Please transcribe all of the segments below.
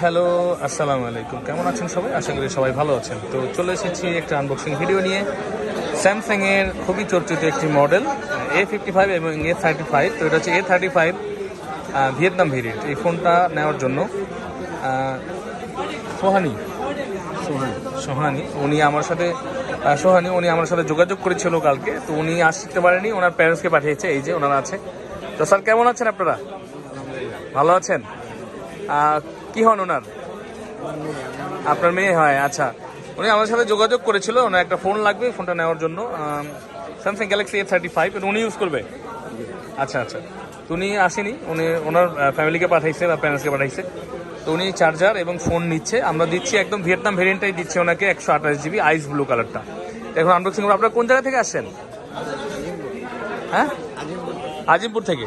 Hello আসসালামু আলাইকুম। কেমন আছেন সবাই? আশা করি সবাই ভালো আছেন। তো চলে এসেছি একটা আনবক্সিং ভিডিও নিয়ে। স্যামসাংয়ের খুবই চর্চিত একটি মডেল এ ফিফটি ফাইভ এবং এ থার্টি ফাইভ তো এটা হচ্ছে A thirty five Vietnam variant এই ফোনটা নেওয়ার জন্য আহ, সোহানি। সোহানি। উনি আমার সাথে সোহানি উনি আমার সাথে যোগাযোগ করেছিল কালকে। তো উনি আসতে পারেনি ওনার প্যারেন্টসকে পাঠিয়েছে এই যে ওনারা আছে। তো স্যার কেমন আছেন আপনারা? ভালো আছেন? কি হন ওনার? আপনার মেয়ে হয় আচ্ছা। উনি আমার সাথে যোগাযোগ করেছিল ওনার একটা ফোন লাগবে ফোনটা নেওয়ার জন্য। Samsung Galaxy A thirty five উনি ইউজ করবে। আচ্ছা আচ্ছা। তো উনি আসেনি উনি ওনার ফ্যামিলিকে পাঠাইছে বা প্যারেন্টসকে পাঠাইছে। তো উনি চার্জার এবং ফোন নিচ্ছে। আমরা দিচ্ছি একদম ভিয়েতনাম ভেরিয়েন্টটাই দিচ্ছি ওনাকে একশো আঠাশ জিবি আইস ব্লু কালারটা এখন আনবক্সিং করব। আপনারা কোন জায়গা থেকে আসছেন? হ্যাঁ? আজিমপুর। থেকে।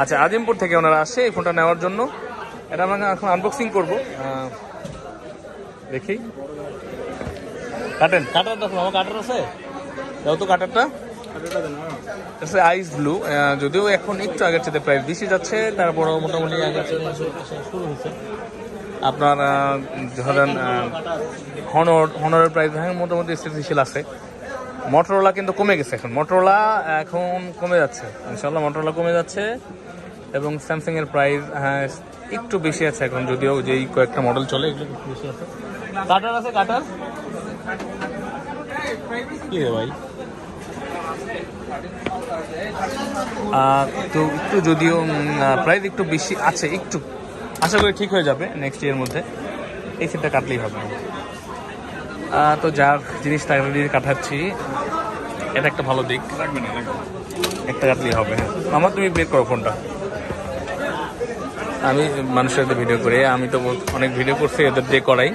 আচ্ছা আজিমপুর থেকে ওনারা আসছে এই ফোনটা নেওয়ার জন্য। এটা আমরা এখন আনবক্সিং করব। দেখি। কাটেন। কাটার দেখো আমার কাটার আছে। দাও তো কাটারটা। আছে আইস ব্লু যদিও এখন একটু আগের সাথে প্রাইস বেশি যাচ্ছে তারপরও মোটামুটি আগের শুরু হয়েছে। আপনার ধরেন হনর হনরের প্রাইস হ্যাঁ মোটামুটি স্থিতিশীল আছে। মটোরোলা কিন্তু কমে গেছে এখন। মটোরোলা এখন কমে যাচ্ছে। ইনশাল্লাহ মটোরোলা কমে যাচ্ছে এবং স্যামসাং এর প্রাইস হ্যাঁ একটু বেশি আছে এখন যদিও যেই কয়েকটা মডেল চলে এগুলো একটু বেশি আছে। কাটার আছে কাটার কি রে ভাই? আহ, তো একটু যদিও প্রাইস একটু বেশি আছে একটু। আশা করি ঠিক হয়ে যাবে নেক্সট ইয়ার মধ্যে। এই সেটটা কাটলেই হবে। তো যার জিনিস তাই দিয়ে কাটাচ্ছি এটা একটা ভালো দিক। একটা কাটলেই হবে। আমার তুমি বের করো ফোনটা আমি মানুষের সাথে ভিডিও করি। আমি তো অনেক ভিডিও করছি, এদের দিয়ে করাই।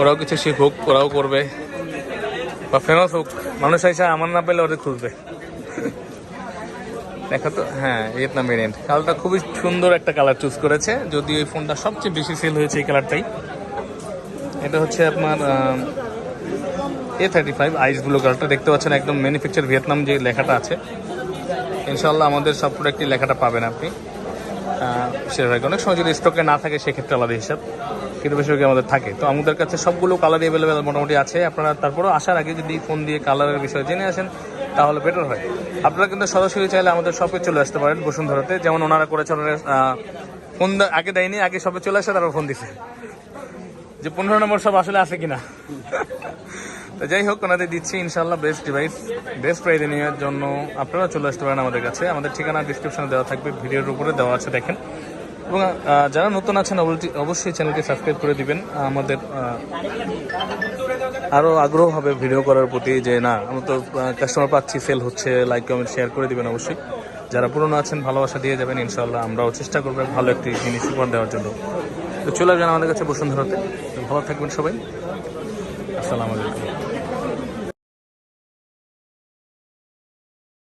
ওরাও কিছু শিখুক, ওরাও করবে। বা ফেমাস হোক, মানুষ এসে আমার না পেলে ওদের খুঁজবে। দেখো তো হ্যাঁ ভিয়েতনাম ভেরিয়েন্ট কালারটা খুবই সুন্দর একটা কালার চুজ করেছে যদি ওই ফোনটা সবচেয়ে বেশি সেল হয়েছে এই কালারটাই এটা হচ্ছে আপনার A thirty five ice blue কালারটা দেখতে পাচ্ছেন একদম ম্যানুফ্যাকচার ভিয়েতনাম যে লেখাটা আছে। ইনশাল্লাহ আমাদের সব প্রোডাক্টই লেখাটা পাবেন আপনি। সেটা হয়। অনেক সময় যদি স্টকে না থাকে, সেক্ষেত্রে আলাদা হিসাব। কিন্তু বেশিরভাগই আমাদের থাকে। তো আমাদের কাছে সবগুলো কালার অ্যাভেলেবেল মোটামুটি আছে। আপনারা তারপরেও আসার আগে যদি ফোন দিয়ে কালারের বিষয়ে জেনে আসেন, তাহলে বেটার হয়। আপনারা কিন্তু সরাসরি চাইলে আমাদের শপে চলে আসতে পারেন বসুন্ধরাতে। যেমন ওনারা করেছে ওনারা ফোন আগে দেয়নি, আগে শপে চলে আসে, তারপর ফোন দিছে। যে পনেরো নম্বর সব আসলে আছে কিনা? তো যাই হোক, ওনাদের দিচ্ছি ইনশাল্লাহ বেস্ট ডিভাইস বেস্ট প্রাইজে নেওয়ার জন্য। আপনারা চলে আসতে পারেন আমাদের কাছে। আমাদের ঠিকানা ডিসক্রিপশনে দেওয়া থাকবে, ভিডিওর উপরে দেওয়া আছে, দেখেন। এবং যারা নতুন আছেন অবশ্যই- চ্যানেলকে সাবস্ক্রাইব করে দিবেন। আমাদের আরও আগ্রহ হবে ভিডিও করার প্রতি যে, না আমরা তো কাস্টমার পাচ্ছি সেল হচ্ছে লাইক কমেন্ট শেয়ার করে দিবেন অবশ্যই। যারা পুরনো আছেন, ভালোবাসা দিয়ে যাবেন ইনশাল্লাহ আমরাও চেষ্টা করব ভালো একটি জিনিস উপহার দেওয়ার জন্য। তো চলে আসবেন আমাদের কাছে বসুন্ধরাতে। ভালো থাকবেন সবাই। আসসালামু আলাইকুম।